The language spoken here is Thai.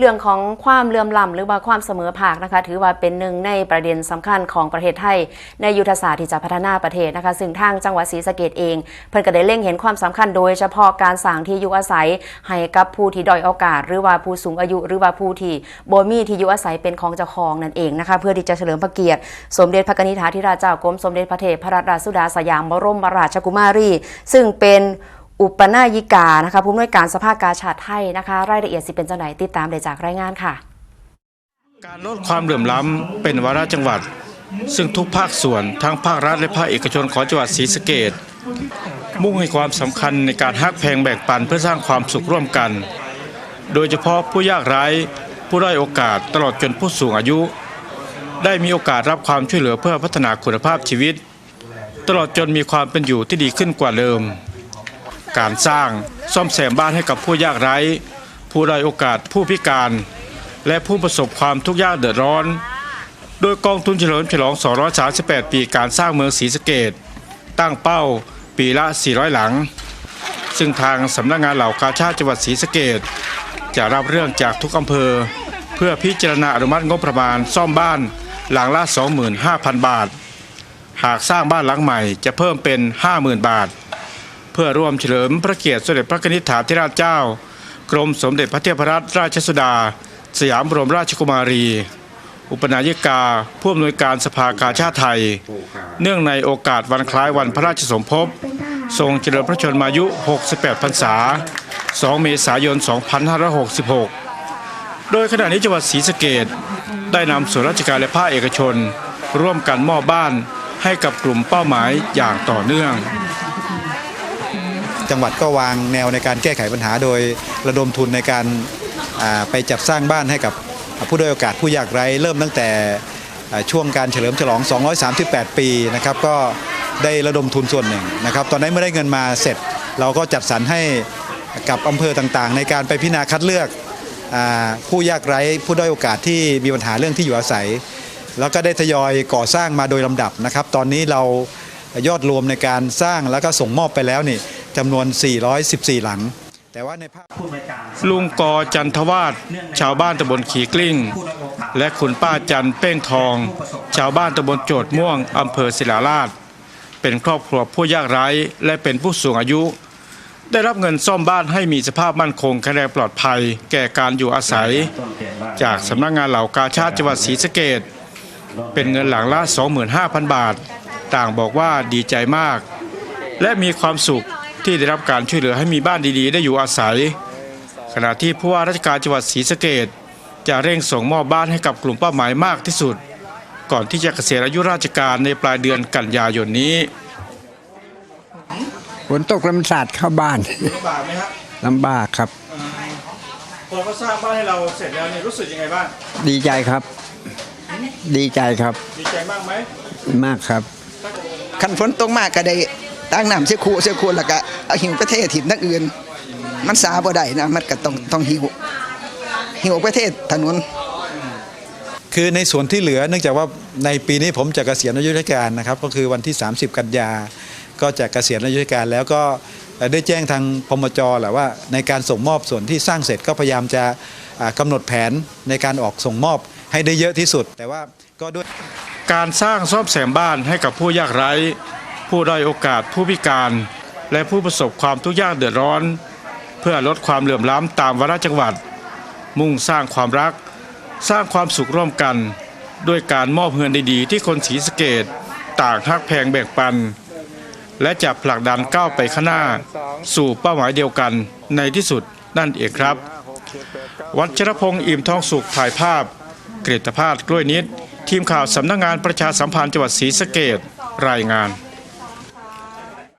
เรื่องของความเลื่อมล้ำหรือว่าความเสมอภาคนะคะ ถือว่าเป็นหนึ่งในประเด็นสำคัญของประเทศไทย ในยุทธศาสตร์ที่จะพัฒนาประเทศนะคะ ซึ่งทางจังหวัดศรีสะเกดเอง เพิ่นก็ได้เล็งเห็นความสำคัญโดยเฉพาะการสร้างที่อยู่อาศัย ให้กับผู้ที่ด้อยโอกาส หรือว่าผู้สูงอายุ หรือว่าผู้ที่บ่มีที่อยู่อาศัยเป็นของเจ้าของนั่นเองนะคะ เพื่อที่จะเฉลิมพระเกียรติ สมเด็จพระนิธิธิราชเจ้ากรมสมเด็จพระเทพรัตนราชสุดาสยามบรมราชกุมารี ซึ่งเป็น อุปนายิกานะคะผู้อำนวยการสภากาชาติไทยนะคะ รายละเอียดสิเป็นจังไหนติดตามได้จากรายงานค่ะ การลดความเหลื่อมล้ำเป็นวาระจังหวัด ซึ่งทุกภาคส่วนทั้งภาครัฐและภาคเอกชนของจังหวัดศรีสะเกดมุ่งให้ความสำคัญในการฮักแพงแบ่งปันเพื่อสร้างความสุขร่วมกัน โดยเฉพาะผู้ยากไร้ผู้ด้อยโอกาสตลอดจนผู้สูงอายุ ได้มีโอกาสรับความช่วยเหลือเพื่อพัฒนาคุณภาพชีวิต ตลอดจนมีความเป็นอยู่ที่ดีขึ้นกว่าเดิม การสร้างซ่อมแซมบ้านให้กับผู้ยากไร้ ผู้ด้อยโอกาสผู้พิการ และผู้ประสบความทุกข์ยากเดือดร้อน โดยกองทุนเฉลิมฉลอง 238 ปีการสร้างเมืองศรีสะเกดตั้งเป้าปีละ 400 หลัง ซึ่งทางสำนักงานเหล่ากาชาติจังหวัดศรีสะเกดจะรับเรื่องจากทุกอำเภอ เพื่อพิจารณาอนุมัติงบประมาณซ่อมบ้านหลังละ 25,000 บาท หากสร้างบ้านหลังใหม่จะเพิ่มเป็น 50,000 บาท พื่อร่วมเฉลิมพระเกียรติสมเด็จพระนิธิถาธิราชเจ้า กรมสมเด็จพระเทพรัตนราชสุดา สยามบรมราชกุมารี อุปนายิกาผู้อำนวยการสภากาชาติไทย เนื่องในโอกาสวันคล้ายวันพระราชสมภพ ทรงเจริญพระชนมายุ 68 พรรษา 2 เมษายน 2566 โดยขณะนี้จังหวัดศรีสะเกดได้นำส่วนราชการและภาคเอกชน ร่วมกันมอบบ้านให้กับกลุ่มเป้าหมายอย่างต่อเนื่อง จังหวัดก็วางแนวในการแก้ไขปัญหาโดยระดมทุนในการไปจัดสร้างบ้านให้กับผู้ด้อยโอกาสผู้ยากไร้ เริ่มตั้งแต่ช่วงการเฉลิมฉลอง 238 ปีนะครับก็ได้ระดมทุนส่วนหนึ่งนะครับ ตอนนั้นเมื่อได้เงินมาเสร็จ เราก็จัดสรรให้กับอำเภอต่างๆ ในการไปพิจารณาคัดเลือกผู้ยากไร้ผู้ด้อยโอกาสที่มีปัญหาเรื่องที่อยู่อาศัย แล้วก็ได้ทยอยก่อสร้างมาโดยลำดับนะครับ ตอนนี้เรายอดรวมในการสร้างแล้วก็ส่งมอบไปแล้วนี่ จำนวน 414 หลัง แต่ว่าในภาพลุงกอจันทวาสชาวบ้านตำบลขีกลิ้ง และคุณป้าจันเป้งทอง ชาวบ้านตำบลโจดม่วงอำเภอศิลาราช เป็นครอบครัวผู้ยากไร้และเป็นผู้สูงอายุ ได้รับเงินซ่อมบ้านให้มีสภาพมั่นคงแข็งแรงปลอดภัย แก่การอยู่อาศัย จากสำนักงานเหล่ากาชาติจังหวัดศรีสะเกดเป็นเงินหลังละ 25,000 บาท ต่างบอกว่าดีใจมาก และมีความสุข ที่ได้รับการช่วยเหลือให้มีบ้านดีๆ ได้อยู่อาศัย ขณะที่ผู้ว่าราชการจังหวัดศรีสะเกดจะเร่งส่งมอบบ้านให้กับกลุ่มเป้าหมายมากที่สุด ก่อนที่จะเกษียณอายุราชการในปลายเดือนกันยายนนี้ฝนตกลำสาดเข้าบ้านลำบากไหมครับลำบากครับพอเขาสร้างบ้านให้เราเสร็จแล้วเนี่ยรู้สึกยังไงบ้างดีใจครับ ดีใจครับ ดีใจมากไหมมากครับคันฝนตกมากก็ได้ ตั้งน้ำเสียคูเสียคูแล้วก็เอาหิวประเทศถิ่นนักอื่น มันสาบ่ได้นะมันก็ต้องต้องหิวหิวประเทศถนนคือในส่วนที่เหลือเนื่องจากว่าในปีนี้ผมจะเกษียณอายุราชการนะครับ ก็คือวันที่ 30 กันยา ก็จะเกษียณอายุราชการแล้วก็ได้แจ้งทางพมจแหละว่า ในการส่งมอบส่วนที่สร้างเสร็จก็พยายามจะอ่ากำหนดแผนในการออกส่งมอบให้ได้เยอะที่สุด แต่ว่าก็ด้วยการสร้างซ่อมแซมบ้านให้กับผู้ยากไร้ ผู้ด้อยโอกาสผู้พิการ และผู้ประสบความทุกข์ยากเดือดร้อน เพื่อลดความเหลื่อมล้ำตามวาระจังหวัด มุ่งสร้างความรัก สร้างความสุขร่วมกัน ด้วยการมอบเงินดีๆ ที่คนศรีสะเกดต่างฮักแพงแบ่งปัน และจะผลักดันก้าวไปข้างหน้า สู่เป้าหมายเดียวกันในที่สุดนั่นเองครับ วัชรพงศ์อิ่มทองสุขถ่ายภาพเกรตภาสกล้วยนิด ทีมข่าวสำนักงานประชาสัมพันธ์จังหวัดศรีสะเกดรายงาน